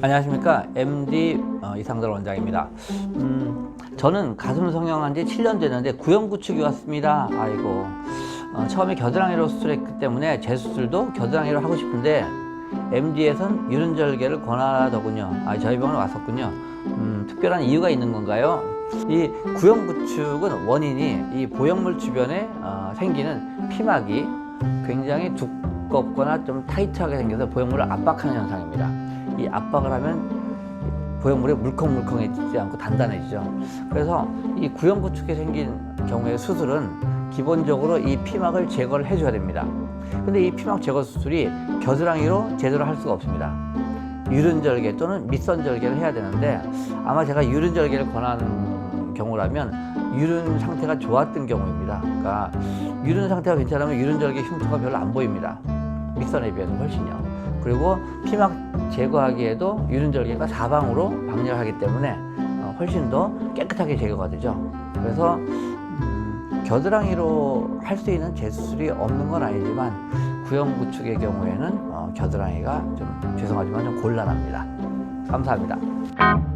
안녕하십니까 MD 어, 이상들 원장입니다. 음, 저는 가슴 성형한 지 7년 됐는데 구형구축이 왔습니다. 아이고 어, 처음에 겨드랑이로 수술했기 때문에 재수술도 겨드랑이로 하고 싶은데 MD에선 유른절개를 권하더군요. 아, 저희 병원에 왔었군요. 음, 특별한 이유가 있는 건가요? 이 구형구축은 원인이 이 보형물 주변에 어, 생기는 피막이 굉장히 두껍거나 좀 타이트하게 생겨서 보형물을 압박하는 현상입니다. 이 압박을 하면 보형물이 물컹물컹해지지 않고 단단해지죠. 그래서 이 구형 구축이 생긴 경우에 수술은 기본적으로 이 피막을 제거를 해줘야 됩니다. 근데 이 피막 제거 수술이 겨드랑이로 제대로 할 수가 없습니다. 유른절개 또는 밑선절개를 해야 되는데 아마 제가 유른절개를 권하는 경우라면 유른 상태가 좋았던 경우입니다. 그러니까 유른 상태가 괜찮으면 유른절개 흉터가 별로 안 보입니다. 밑선에 비해서 훨씬요. 그리고 피막 제거하기에도 유른절개가 사방으로 방열하기 를 때문에 어, 훨씬 더 깨끗하게 제거가 되죠. 그래서 음, 겨드랑이로 할 수 있는 재수술이 없는 건 아니지만 구형 구축의 경우에는 어, 겨드랑이가 좀 죄송하지만 좀 곤란합니다. 감사합니다.